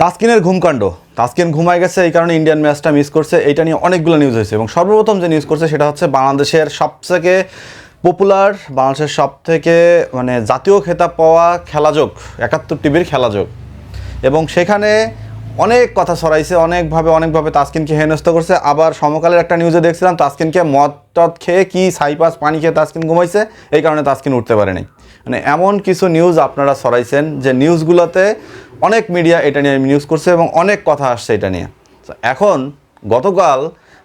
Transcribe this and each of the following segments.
তাসকিনের ঘুমকাণ্ড। তাস্কিন ঘুমায় গেছে, এই কারণে ইন্ডিয়ান ম্যাচটা মিস করছে। এটা নিয়ে অনেকগুলো নিউজ হয়েছে এবং সর্বপ্রথম যে নিউজ করছে সেটা হচ্ছে বাংলাদেশের সবথেকে পপুলার বাংলাদেশের সব থেকে মানে জাতীয় খেতাব পাওয়া খেলাযোগ, একাত্তর টিভির খেলাযোগ। এবং সেখানে অনেক কথা সরাইছে অনেকভাবে অনেকভাবে তাসকিনকে হেনস্থ করছে। আবার সমকালের একটা নিউজে দেখছিলাম, তাসকিনকে মদ টদ খেয়ে কি সাইপাস পানি খেয়ে তাসকিন ঘুমাইছে, এই কারণে তাসকিন উঠতে পারেনি। মানে এমন কিছু নিউজ আপনারা সরাইছেন যে নিউজগুলোতে অনেক মিডিয়া এটা নিয়ে নিউজ করছে এবং অনেক কথা আসছে এটা নিয়ে। এখন গতকাল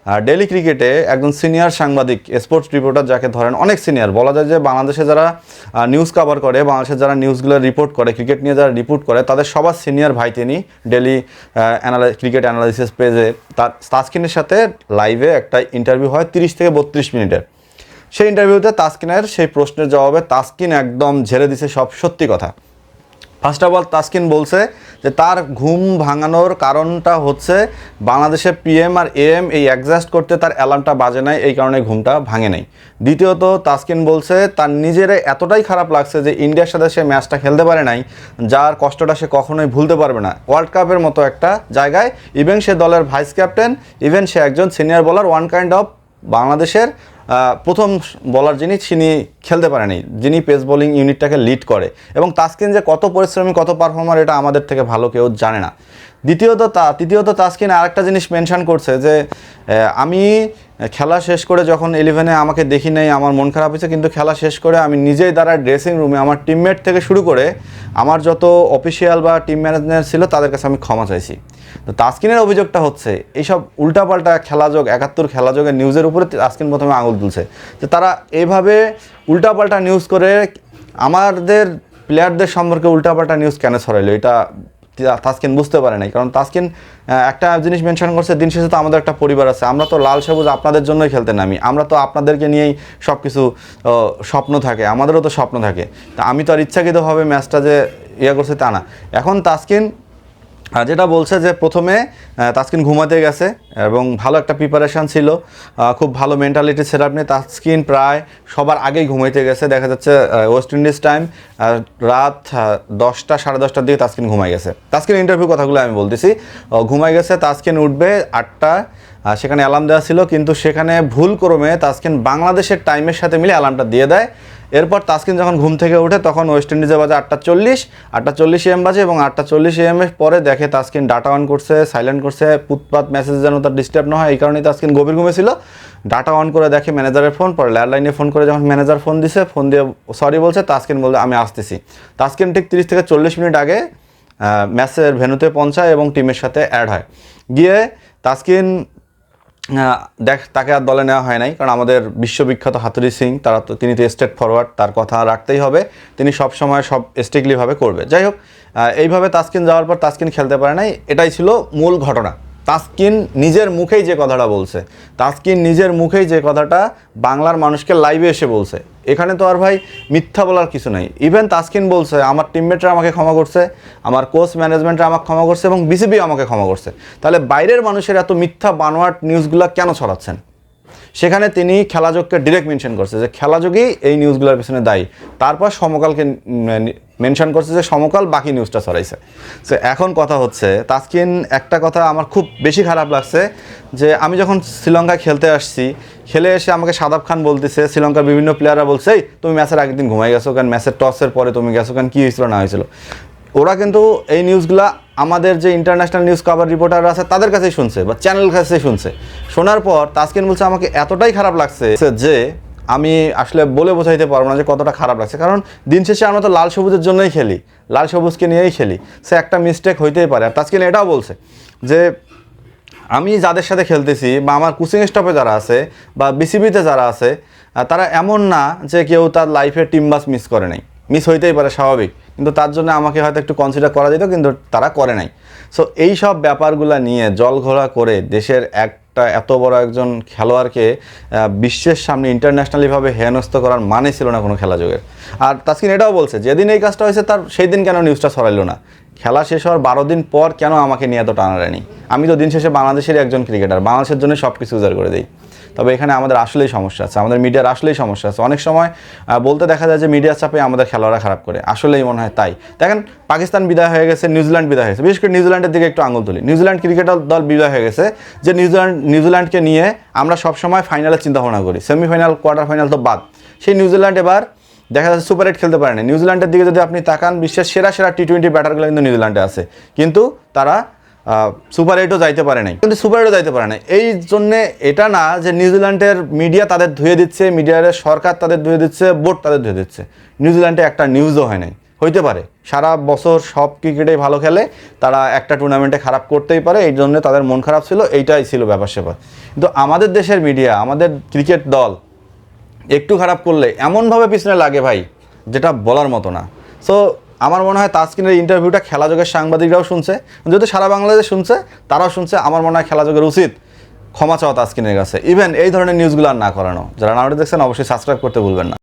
ডেলি ক্রিকেটে একজন সিনিয়র সাংবাদিক স্পোর্টস রিপোর্টার যাকে ধরেন অনেক সিনিয়র বলা যায় যে বাংলাদেশে যারা নিউজ কভার করে, বাংলাদেশে যারা নিউজগুলো রিপোর্ট করে ক্রিকেট নিয়ে যারা রিপোর্ট করে, তাদের সবার সিনিয়র ভাই তিনি ডেলি ক্রিকেট অ্যানালাইসিস পেজে তার, তাসকিনের সাথে লাইভে একটা ইন্টারভিউ হয় তিরিশ থেকে বত্রিশ মিনিটের। সেই ইন্টারভিউতে তাসকিনের সেই প্রশ্নের জবাবে তাসকিন একদম ঝেড়ে দিছে সব সত্যি কথা। ফার্স্ট অফ অল তাসকিন বলছে যে তার ঘুম ভাঙানোর কারণটা হচ্ছে বাংলাদেশে পিএম আর এএম এই অ্যাডজাস্ট করতে তার অ্যালার্মটা বাজে নাই, এই কারণে ঘুমটা ভাঙে নাই। দ্বিতীয়ত তাসকিন বলছে তার নিজের এতটাই খারাপ লাগছে যে ইন্ডিয়ার সাথে সে ম্যাচটা খেলতে পারে নাই, যার কষ্টটা সে কখনোই ভুলতে পারবে না। ওয়ার্ল্ড কাপের মতো একটা জায়গায় ইভেন সে দলের ভাইস ক্যাপ্টেন ইভেন সে একজন সিনিয়র বলার ওয়ান কাইন্ড অফ বাংলাদেশের প্রথম বলার যিনি, তিনি খেলতে পারেনি। যিনি পেস বোলিং ইউনিটটাকে লিড করে। এবং তাসকিন যে কত পরিশ্রমী, কত পারফর্মার এটা আমাদের থেকে ভালো কেউ জানে না। দ্বিতীয়ত তা তৃতীয়ত তাসকিন আরেকটা জিনিস মেনশান করছে যে আমি খেলা শেষ করে যখন ইলেভেনে আমাকে দেখি নাই, আমার মন খারাপ হয়েছে, কিন্তু খেলা শেষ করে আমি নিজেই দ্বারা ড্রেসিং রুমে আমার টিমমেট থেকে শুরু করে আমার যত অফিসিয়াল বা টিম ম্যানেজার ছিল, তাদের কাছে আমি ক্ষমা চাইছি। তো তাসকিনের অভিযোগটা হচ্ছে, এইসব উল্টাপাল্টা খেলাযোগ, একাত্তর খেলাযোগের নিউজের উপরে তাসকিন প্রথমে আঙুল তুলছে। যে তারা এইভাবে উল্টাপাল্টা নিউজ করে, আমাদের প্লেয়ারদের সম্পর্কে উল্টাপাল্টা নিউজ কেন ছড়াইলো? এটা তাসকিন বুঝতে পারে নাই। কারণ তাসকিন একটা জিনিস মেনশন করছে, দিন শেষে তো আমাদের একটা পরিবার আছে। আমরা তো লাল সবুজ আপনাদের জন্যই খেলতে নামি। আমরা তো আপনাদেরকে নিয়েই সব কিছু স্বপ্ন থাকে। আমাদেরও তো স্বপ্ন থাকে। তা আমি তো আর ইচ্ছাকৃতভাবে ম্যাচটা যে ইয়ে করছে তা না। এখন তাসকিন যেটা বলছে যে প্রথমে তাস্কিন ঘুমাতে গেছে এবং ভালো একটা প্রিপারেশান ছিল। খুব ভালো মেন্টালিটি সেট আপ নিয়ে তাসকিন প্রায় সবার আগেই ঘুমাইতে গেছে। দেখা যাচ্ছে ওয়েস্ট ইন্ডিজ টাইম রাত দশটা, সাড়ে দশটার দিকে তাসকিন ঘুমাই গেছে। তাসকিন ইন্টারভিউ কথাগুলো আমি বলতেছি। ঘুমাই গেছে, তাসকিন উঠবে আটটা সেখানে অ্যালার্ম দেওয়া ছিল, কিন্তু সেখানে ভুল ক্রমে তাসকিন বাংলাদেশের টাইমের সাথে মিলে অ্যালার্মটা দিয়ে দেয়। এরপর তাসকিন যখন ঘুম থেকে ওঠে তখন ওয়েস্ট ইন্ডিজে বাজে আটটা চল্লিশ। আটটা চল্লিশ এম বাজে এবং আটটা চল্লিশ এম এর পরে দেখে তাসকিন ডাটা অন করছে সাইলেন্ট করছে পুতপাত মেসেজ যেন তার ডিস্টার্ব না হয়, এই কারণেই তাসকিন গভীর ঘুমেছিল ডাটা অন করে দেখে ম্যানেজারের ফোন পরে ল্যান্ডলাইনে ফোন করে যখন ম্যানেজার ফোন দিছে ফোন দিয়ে সরি বলছে, তাসকিন বলছে, আমি আসতেছি। তাসকিন ঠিক তিরিশ থেকে চল্লিশ মিনিট আগে ম্যাচের ভেনুতে পৌঁছায় এবং টিমের সাথে অ্যাড হয়। গিয়ে তাসকিন দেখ, তাকে আর দলে নেওয়া হয় নাই, কারণ আমাদের বিশ্ববিখ্যাত হাতুরি সিং, তারা তো, তিনি তো স্টেট ফরওয়ার্ড তার কথা রাখতেই হবে। তিনি সব সময় সব স্ট্রিক্টলিভাবে করবে। যাই হোক এইভাবে তাসকিন যাওয়ার পর তাসকিন খেলতে পারে নাই, এটাই ছিল মূল ঘটনা। তাসকিন নিজের মুখেই যে কথাটা বলছে। তাসকিন নিজের মুখেই যে কথাটা বাংলার মানুষকে লাইভে এসে বলছে। এখানে তো আর ভাই মিথ্যা বলার কিছু নাই। ইভেন তাসকিন বলছে, আমার টিমমেটরা আমাকে ক্ষমা করছে, আমার কোচ ম্যানেজমেন্টরা আমাকে ক্ষমা করছে এবং বিসিবি আমাকে ক্ষমা করছে। তাহলে বাইরের মানুষের এত মিথ্যা বানোয়াট নিউজগুলো কেন ছড়াচ্ছেন? সেখানে তিনি খেলাযোগকে ডিরেক্ট মেনশন করছে যে, খেলাযোগই এই নিউজগুলোর পিছনে দায়ী। তারপর সমকালকে মেনশন করছে যে সমকাল বাকি নিউজটা ছড়াইছে। তো এখন কথা হচ্ছে তাসকিন একটা কথা আমার খুব বেশি খারাপ লাগছে যে আমি যখন শ্রীলঙ্কায় খেলতে আসছি খেলে এসে আমাকে সাদাব খান বলতেছে শ্রীলঙ্কার বিভিন্ন প্লেয়াররা বলছে "এই, তুমি ম্যাচের আগের দিন ঘুমাই গেছো কেন? ম্যাচের টসের পরে তুমি গেছো কেন? কী হয়েছিল না হয়েছিল? ওরা কিন্তু এই নিউজগুলা আমাদের যে ইন্টারন্যাশনাল নিউজ কভার রিপোর্টার আছে তাদের কাছেই শুনছে বা চ্যানেল কাছেই শুনছে। শোনার পর তাসকিন বলছে আমাকে এতটাই খারাপ লাগছে যে আমি আসলে বলে বোঝাইতে পারব না যে কতটা খারাপ লাগছে। কারণ দিন শেষে আমরা তো লাল সবুজের জন্যই খেলি। লাল সবুজকে নিয়েই খেলি। সে একটা মিস্টেক হইতেই পারে। আর তাসকিন এটাও বলছে যে, আমি যাদের সাথে খেলতেছি বা আমার কোচিং স্টাফে যারা আছে বা বিসিবিতে যারা আছে তারা এমন না যে কেউ তার লাইফে টিম বাস মিস করে নাই। মিস হইতেই পারে, স্বাভাবিক। কিন্তু তার জন্য আমাকে হয়তো একটু কনসিডার করা যেত, কিন্তু তারা করে নাই। সো এই সব ব্যাপারগুলো নিয়ে জল ঘোলা করে দেশের একটা এত বড় একজন খেলোয়াড়কে বিশ্বের সামনে ইন্টারন্যাশনালিভাবে হেনস্থ করার মানে ছিল না কোনো খেলা যোগের। আর তাসকিন এটাও বলছে, যেদিন এই কাজটা হয়েছে তার সেই দিন কেন নিউজটা ছড়াইলো না? খেলা শেষ হওয়ার বারো দিন পর কেন আমাকে নিয়ে এত টানাটানি? আমি তো দিন শেষে বাংলাদেশেরই একজন ক্রিকেটার বাংলাদেশের জন্য সব কিছু উজাড় করে দিই। তবে এখানে আমাদের আসলেই সমস্যা আছে, আমাদের মিডিয়ার আসলেই সমস্যা আছে। অনেক সময় বলতে দেখা যায় যে মিডিয়ার চাপে আমাদের খেলোয়াড়রা খারাপ করে, আসলেই মনে হয় তাই। দেখেন, পাকিস্তান বিদায় হয়ে গেছে, নিউজিল্যান্ড বিদায় হয়ে গেছে। বিশেষ করে নিউজিল্যান্ডের দিকে একটু আঙুল তুলি। নিউজিল্যান্ড ক্রিকেট দল বিদায় হয়ে গেছে, যে নিউজিল্যান্ড নিউজিল্যান্ডকে নিয়ে আমরা সবসময় ফাইনালের চিন্তা ভাবনা করি। সেমিফাইনাল, কোয়ার্টার ফাইনাল তো বাদ। সেই নিউজিল্যান্ড এবার দেখা যাচ্ছে সুপার এইট খেলতে পারে না নিউজিল্যান্ডের দিকে যদি আপনি তাকান, বিশ্বের সেরা সেরা টি টোয়েন্টি ব্যাটারগুলো কিন্তু নিউজিল্যান্ডে আছে। কিন্তু তারা সুপার এইটও যাইতে পারে নাই। কিন্তু সুপার এইটও যাইতে পারে না এই জন্যে এটা না যে নিউজিল্যান্ডের মিডিয়া তাদের ধুয়ে দিচ্ছে মিডিয়ার সরকার তাদের ধুয়ে দিচ্ছে বোর্ড তাদের ধুয়ে দিচ্ছে। নিউজিল্যান্ডে একটা নিউজও হয় নাই। হইতে পারে। সারা বছর সব ক্রিকেটেই ভালো খেলে, তারা একটা টুর্নামেন্টে খারাপ করতেই পারে, এই জন্য তাদের মন খারাপ ছিল, এইটাই ছিল ব্যাপার স্যাপার কিন্তু আমাদের দেশের মিডিয়া আমাদের ক্রিকেট দল একটু খারাপ করলে এমনভাবে পিছনে লাগে ভাই, যেটা বলার মতো না। সো আমার মনে হয় তাসকিনের ইন্টারভিউটা খেলা যোগের সাংবাদিকরাও শুনছে, যদি সারা বাংলাদেশ শুনছে, তারাও শুনছে, আমার মনে হয় খেলা যোগের উচিত ক্ষমা চাওয়া তাসকিনের কাছে। ইভেন এই ধরনের নিউজগুলো আর না করানো, যারা নাটক দেখছেন, অবশ্যই সাবস্ক্রাইব করতে ভুলবেন না।